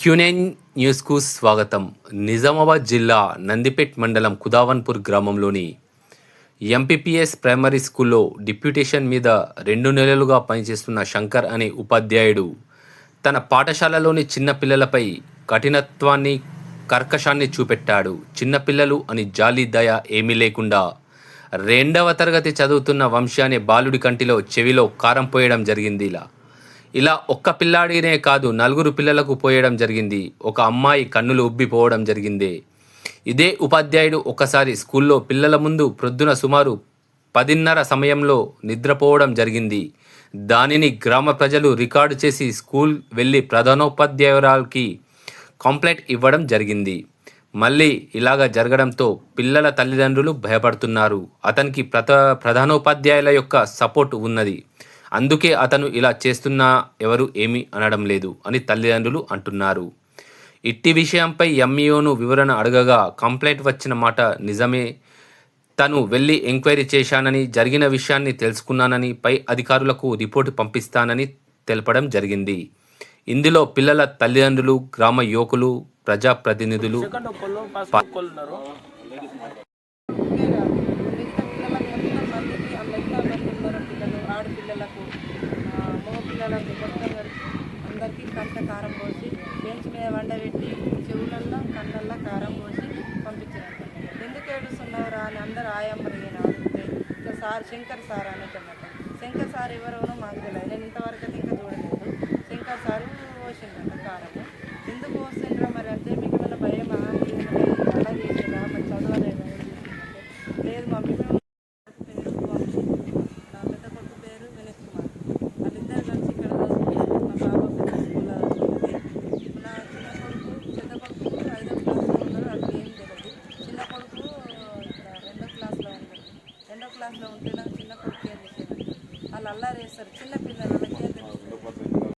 Quinine న్యూస్కు స్వాగతం. నిజామాబాద్ జిల్లా నందిపేట్ మండలం కుదావన్పూర్ గ్రామంలోని ఎంపీపీఎస్ ప్రైమరీ స్కూల్లో డిప్యూటేషన్ మీద రెండు నెలలుగా పనిచేస్తున్న శంకర్ అనే ఉపాధ్యాయుడు తన పాఠశాలలోని చిన్నపిల్లలపై కఠినత్వాన్ని కర్కశాన్ని చూపెట్టాడు. చిన్నపిల్లలు అని జాలి దయ ఏమీ లేకుండా రెండవ తరగతి చదువుతున్న వంశీ అనే బాలుడి కంటిలో చెవిలో కారం పోయడం జరిగింది ఇలా. ఇలా ఒక్క పిల్లాడినే కాదు నలుగురు పిల్లలకు పోయడం జరిగింది. ఒక అమ్మాయి కన్నులు ఉబ్బిపోవడం జరిగింది. ఇదే ఉపాధ్యాయుడు ఒకసారి స్కూల్లో పిల్లల ముందు ప్రొద్దున సుమారు పదిన్నర సమయంలో నిద్రపోవడం జరిగింది. దానిని గ్రామ ప్రజలు రికార్డు చేసి స్కూల్ వెళ్ళి ప్రధానోపాధ్యాయురాలకి కంప్లైంట్ ఇవ్వడం జరిగింది. మళ్ళీ ఇలాగ జరగడంతో పిల్లల తల్లిదండ్రులు భయపడుతున్నారు. అతనికి ప్రత ప్రధానోపాధ్యాయుల యొక్క సపోర్ట్ ఉన్నది. అందుకే అతను ఇలా చేస్తున్నా ఎవరు ఏమీ అనడం లేదు అని తల్లిదండ్రులు అంటున్నారు. ఇట్టి విషయంపై ఎంఈఓను వివరణ అడగగా కంప్లైంట్ వచ్చిన మాట నిజమే. తను వెళ్ళి ఎంక్వైరీ చేశానని జరిగిన విషయాన్ని తెలుసుకున్నానని పై అధికారులకు రిపోర్టు పంపిస్తానని తెలపడం జరిగింది. ఇందులో పిల్లల తల్లిదండ్రులు గ్రామ యువకులు ప్రజాప్రతినిధులు ఆడపిల్లలకు ఆ, మగ పిల్లలకు మొత్తం అందరికీ కంట కారం పోసి బెంచ్ మీద వండబెట్టి చెవులల్లో కళ్ళల్లో కారం పోసి పంపించారు ఎందుకు ఏడుస్తున్నావురా అని అందరు ఆయమ్మలు నేను అడిగితే ఇట్లా సార్ శంకర్ సార్ అనేటమాట శంకర్ సార్ ఎవరెవరో మాకు తెలియదు. నేను ఇంతవరకు అయితే ఇంకా చూడలేదు. శంకర్ సార్ పోసిందంట కారము ఎందుకు పోసిండ్రా మరి అంటే మీకు ఏమైనా భయమా మీరు ఏమైనా అలా చేసిరా మరి చదవలేదా ఏం మమ్మీ మేము పేరు వంశీ నా పెద్ద కొడుకు పేరు వినీత్ కుమార్. వాళ్ళిద్దరు కలిసి ఇక్కడ మా బాబు పెద్ద స్కూల్లో చదువుతుంది నా చిన్న కొడుకు పెద్ద కొడుకు ఐదో క్లాస్లో ఉన్నారు. వాళ్ళకి ఏం తెలియదు చిన్న కొడుకు ఇక్కడ రెండో క్లాస్లో ఉన్నారు రెండో క్లాస్లో ఉంటే నాకు చిన్న కొడుకు ఏం వాళ్ళు అల్లారు చిన్న పిల్లలు వాళ్ళకి ఏం తెలుస్తుంది